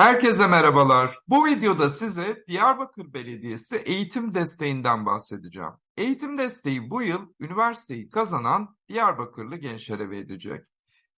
Herkese merhabalar. Bu videoda size Diyarbakır Belediyesi eğitim desteğinden bahsedeceğim. Eğitim desteği bu yıl üniversiteyi kazanan Diyarbakırlı gençlere verilecek.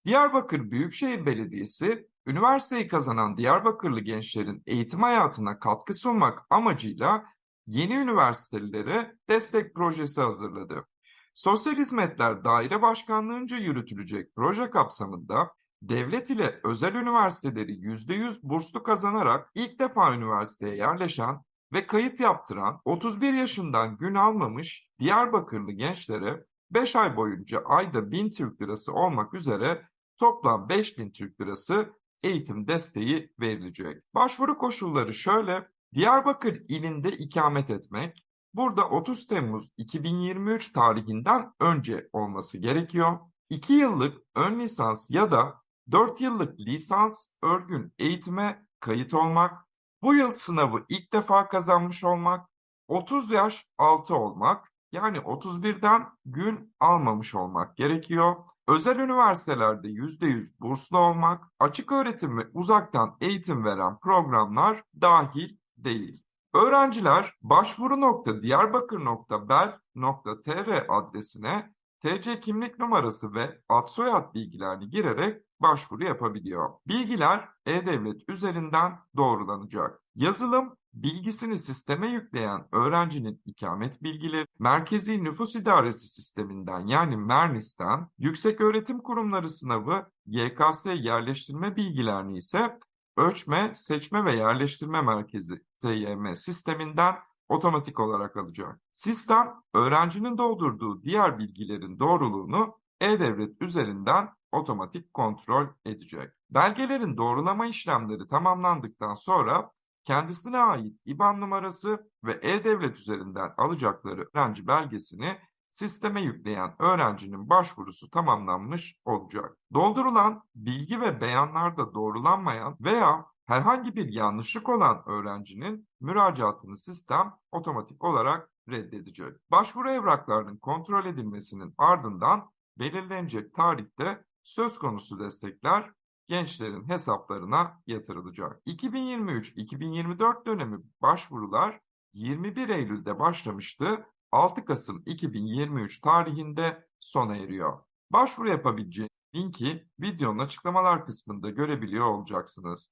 Diyarbakır Büyükşehir Belediyesi, üniversiteyi kazanan Diyarbakırlı gençlerin eğitim hayatına katkı sunmak amacıyla yeni üniversitelere destek projesi hazırladı. Sosyal Hizmetler Daire Başkanlığı'nca yürütülecek proje kapsamında devlet ile özel üniversiteleri %100 burslu kazanarak ilk defa üniversiteye yerleşen ve kayıt yaptıran 31 yaşından gün almamış Diyarbakırlı gençlere 5 ay boyunca ayda 1000 Türk Lirası olmak üzere toplam 5000 Türk Lirası eğitim desteği verilecek. Başvuru koşulları şöyle, Diyarbakır ilinde ikamet etmek, burada 30 Temmuz 2023 tarihinden önce olması gerekiyor. 2 yıllık ön lisans ya da 4 yıllık lisans örgün eğitime kayıt olmak, bu yıl sınavı ilk defa kazanmış olmak, 30 yaş altı olmak, yani 31'den gün almamış olmak gerekiyor. Özel üniversitelerde %100 burslu olmak, açık öğretim ve uzaktan eğitim veren programlar dahil değil. Öğrenciler başvuru.diyarbakır.bel.tr adresine TC kimlik numarası ve ad soyad bilgilerini girerek başvuru yapabiliyor. Bilgiler e-devlet üzerinden doğrulanacak. Yazılım bilgisini sisteme yükleyen öğrencinin ikamet bilgileri, Merkezi Nüfus İdaresi Sisteminden yani MERNİS'ten, Yükseköğretim Kurumları Sınavı YKS yerleştirme bilgilerini ise Ölçme, Seçme ve Yerleştirme Merkezi SYM sisteminden otomatik olarak alacak. Sistem öğrencinin doldurduğu diğer bilgilerin doğruluğunu e-devlet üzerinden otomatik kontrol edecek. Belgelerin doğrulama işlemleri tamamlandıktan sonra kendisine ait IBAN numarası ve e-devlet üzerinden alacakları öğrenci belgesini sisteme yükleyen öğrencinin başvurusu tamamlanmış olacak. Doldurulan bilgi ve beyanlarda doğrulanmayan veya herhangi bir yanlışlık olan öğrencinin müracaatını sistem otomatik olarak reddedecek. Başvuru evraklarının kontrol edilmesinin ardından belirlenecek tarihte söz konusu destekler gençlerin hesaplarına yatırılacak. 2023-2024 dönemi başvurular 21 Eylül'de başlamıştı. 6 Kasım 2023 tarihinde sona eriyor. Başvuru yapabileceğiniz linki videonun açıklamalar kısmında görebiliyor olacaksınız.